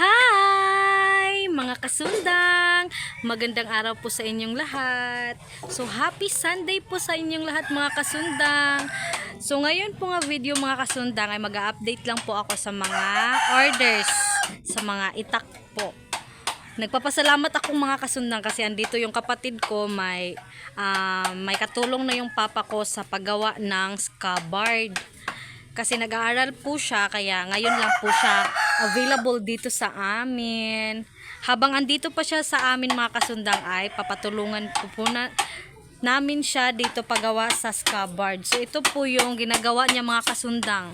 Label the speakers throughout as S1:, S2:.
S1: Hi! Mga kasundang! Magandang araw po sa inyong lahat. So, happy Sunday po sa inyong lahat mga kasundang. So, ngayon po nga video mga kasundang ay mag-update lang po ako sa mga orders, sa mga itak po. Nagpapasalamat akong mga kasundang kasi andito yung kapatid ko may ah, may katulong na yung papa ko sa paggawa ng scabbard. Kasi nag-aaral po siya, kaya ngayon lang po siya available dito sa amin. Habang andito pa siya sa amin mga kasundang ay papatulungan po po na, namin siya dito pagawa sa scabbard. So ito po yung ginagawa niya mga kasundang.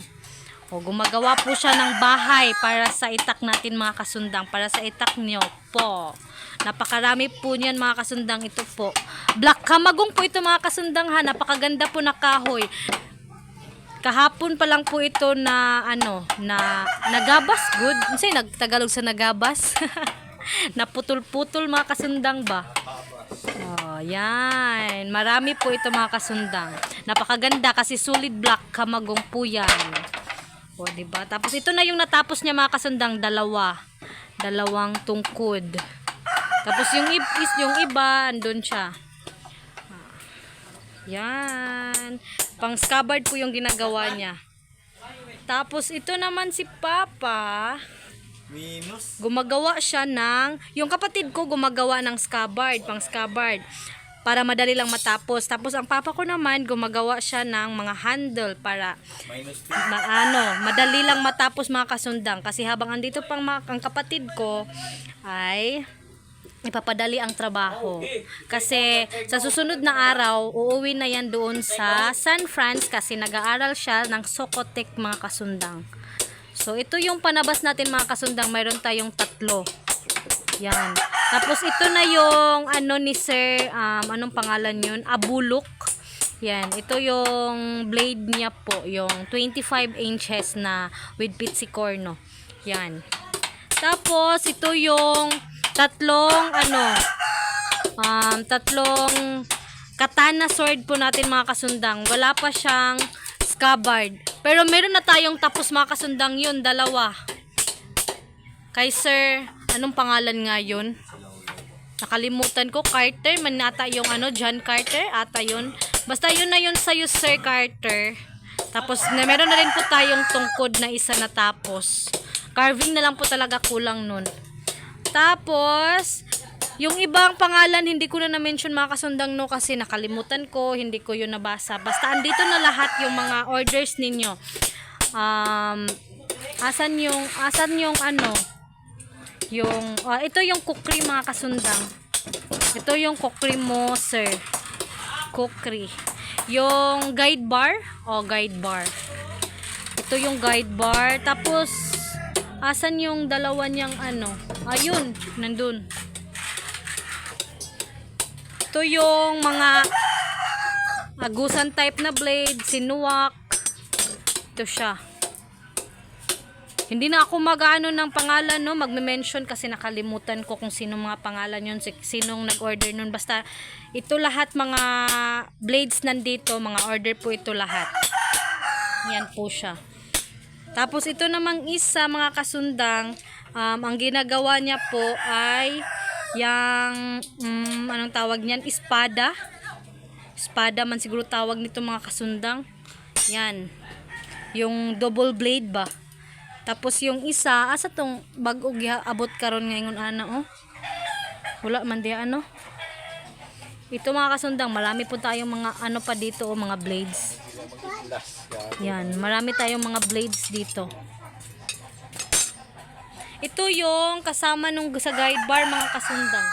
S1: O gumagawa po siya ng bahay para sa itak natin mga kasundang, para sa itak niyo po. Napakarami po niyan mga kasundang ito po. Black kamagong po ito mga kasundang ha, napakaganda po na kahoy kahapon pa lang po ito na ano na nagabas good. Kasi nagtagalog sa nagabas. Naputol-putol mga kasundang ba? Oh yan. Marami po ito mga kasundang. Napakaganda kasi solid black kamagong po yan. O di ba tapos ito na yung natapos niya mga kasundang dalawa. Dalawang tungkod. Tapos yung, is, yung iba andun siya. Yan. Pang scabbard po yung ginagawa niya. Tapos ito naman si Papa,
S2: Minus.
S1: gumagawa siya ng, yung kapatid ko gumagawa ng scabbard, pang scabbard para madali lang matapos. Tapos ang papa ko naman gumagawa siya ng mga handle para
S2: Minus
S1: ma- ano, madali lang matapos mga kasundang kasi habang andito pang mga, ang kapatid ko ay ipapadali ang trabaho. Kasi sa susunod na araw, uuwi na yan doon sa San Francisco kasi nag-aaral siya ng Socotec mga kasundang. So ito yung panabas natin mga kasundang, mayroon tayong tatlo. Yan. Tapos ito na yung ano ni Sir, um, anong pangalan yun? Abulok. Yan. Ito yung blade niya po. Yung 25 inches na with pizzi corno. Yan. Tapos ito yung tatlong ano um, tatlong katana sword po natin mga kasundang. Wala pa siyang scabbard. Pero meron na tayong tapos mga kasundang yun, dalawa. Kay Sir, anong pangalan nga yun? Nakalimutan ko, Carter, man ata yung ano, John Carter, ata yun. Basta yun na yun sa'yo, Sir Carter. Tapos, na, meron na rin po tayong tungkod na isa na tapos. Carving na lang po talaga kulang nun. Tapos, yung ibang pangalan, hindi ko na na-mention mga kasundang no kasi nakalimutan ko, hindi ko yun nabasa. Basta andito na lahat yung mga orders ninyo. Um, asan yung, asan yung ano, yung, ah, ito yung kukri mga kasundang. Ito yung kukri mo, sir. Kukri. Yung guide bar, o guide bar. Ito yung guide bar. Tapos, asan yung dalawa niyang ano? Ayun, nandun. Ito yung mga agusan type na blade, sinuwak. Ito siya. Hindi na ako mag-ano ng pangalan, no? Magme-mention kasi nakalimutan ko kung sino mga pangalan yun, si- sinong nag-order nun. Basta, ito lahat mga blades nandito, mga order po ito lahat. Yan po siya. Tapos ito namang isa, mga kasundang, um, ang ginagawa niya po ay yung, um, anong tawag niyan, espada. Espada man siguro tawag nito mga kasundang. Yan. Yung double blade ba? Tapos yung isa, asa tong bag-o abot karon ngayon ana oh. Wala man di ano. Ito mga kasundang, marami po tayong mga ano pa dito oh, mga blades. Yan, marami tayong mga blades dito. Ito yung kasama nung sa guide bar mga kasundang.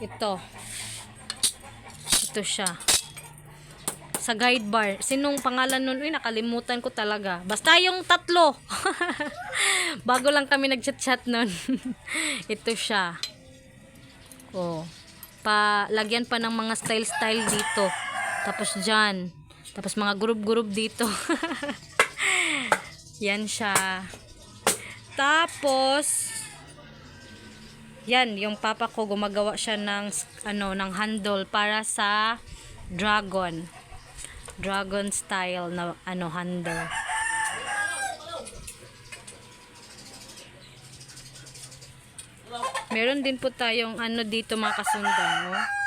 S1: Ito. Ito siya. Sa guide bar. Sinong pangalan nun? Uy, nakalimutan ko talaga. Basta yung tatlo. Bago lang kami nag-chat-chat nun. Ito siya. Oh. Pa, lagyan pa ng mga style-style dito. Tapos dyan. Tapos mga group-group dito. Yan siya. Tapos, yan, yung papa ko gumagawa siya ng ano, ng handle para sa dragon. Dragon style na ano handle. Meron din po tayong ano dito mga kasundang. Oh.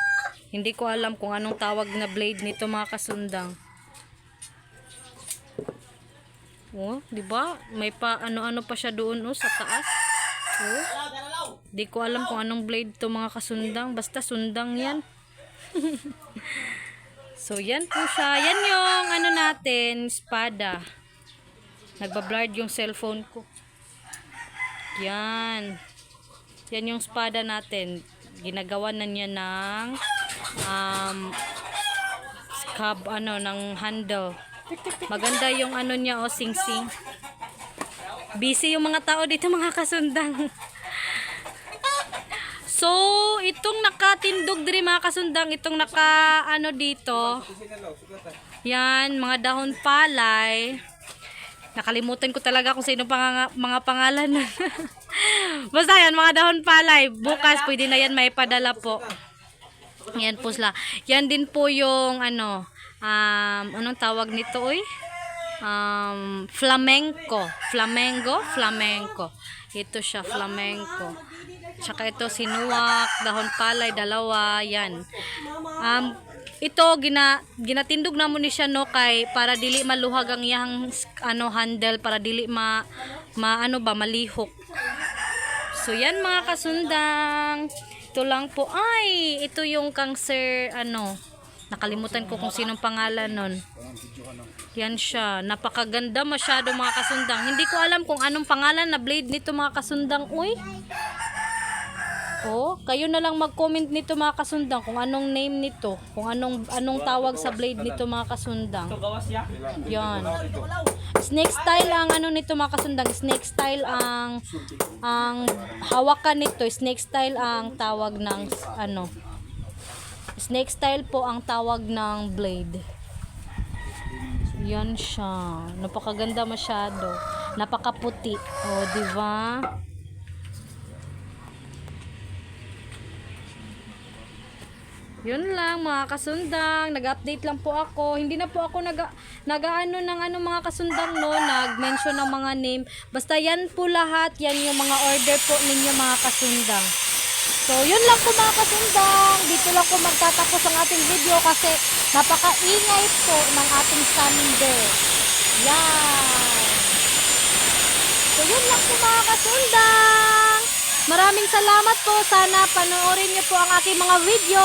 S1: Hindi ko alam kung anong tawag na blade nito mga kasundang. Oh, 'di ba? May pa ano-ano pa siya doon oh sa taas. Oh. Di ko alam kung anong blade to mga kasundang. Basta sundang 'yan. so, yan po siya. Yan yung ano natin, espada. Nagbablurred yung cellphone ko. Yan. Yan yung espada natin. Ginagawa na niya ng um, scab, ano, ng handle. Maganda yung ano niya, oh, sing-sing. Busy yung mga tao dito, mga kasundang. So, itong nakatindog diri mga kasundang, itong naka ano dito. Yan, mga dahon palay. Nakalimutan ko talaga kung sino pang mga pangalan. Basta yan, mga dahon palay. Bukas, pwede na yan may padala po. Yan po sila. Yan din po yung ano, um, anong tawag nito oy? Um, flamenco. Flamengo? Flamenco. Ito siya, flamenco. Tsaka ito, sinuwak, dahon palay, dalawa, yan. Um, ito, gina, ginatindog na mo ni siya, no, kay, para dili maluhag ang iyang, ano, handle, para dili ma, ma, ano ba, malihok. So, yan mga kasundang. Ito lang po. Ay, ito yung sir, ano, nakalimutan ko kung sinong pangalan nun. Yan siya. Napakaganda masyado mga kasundang. Hindi ko alam kung anong pangalan na blade nito mga kasundang. Uy. Oh, kayo na lang mag-comment nito mga kasundang kung anong name nito, kung anong anong tawag sa blade nito mga kasundang. Yan. Snake style ang ano nito mga kasundang, snake style ang ang hawakan nito, snake style ang tawag ng ano. Snake style po ang tawag ng blade. Yan siya. Napakaganda masyado. Napakaputi. O, di ba? Yun lang mga kasundang, nag-update lang po ako. Hindi na po ako nag nagaano ng ano mga kasundang no, nag-mention ng mga name. Basta yan po lahat, yan yung mga order po ninyo mga kasundang. So, yun lang po mga kasundang. Dito lang po magtatapos ang ating video kasi napakaingay po ng ating sander. Yan. So, yun lang po mga kasundang. Maraming salamat po. Sana panoorin niyo po ang aking mga video.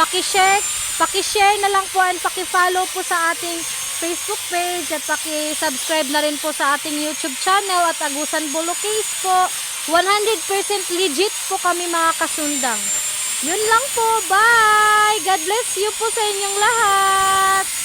S1: Paki-share, paki-share na lang po and paki-follow po sa ating Facebook page at paki-subscribe na rin po sa ating YouTube channel at Agusan Bolo Case po. 100% legit po kami mga kasundang. Yun lang po. Bye! God bless you po sa inyong lahat.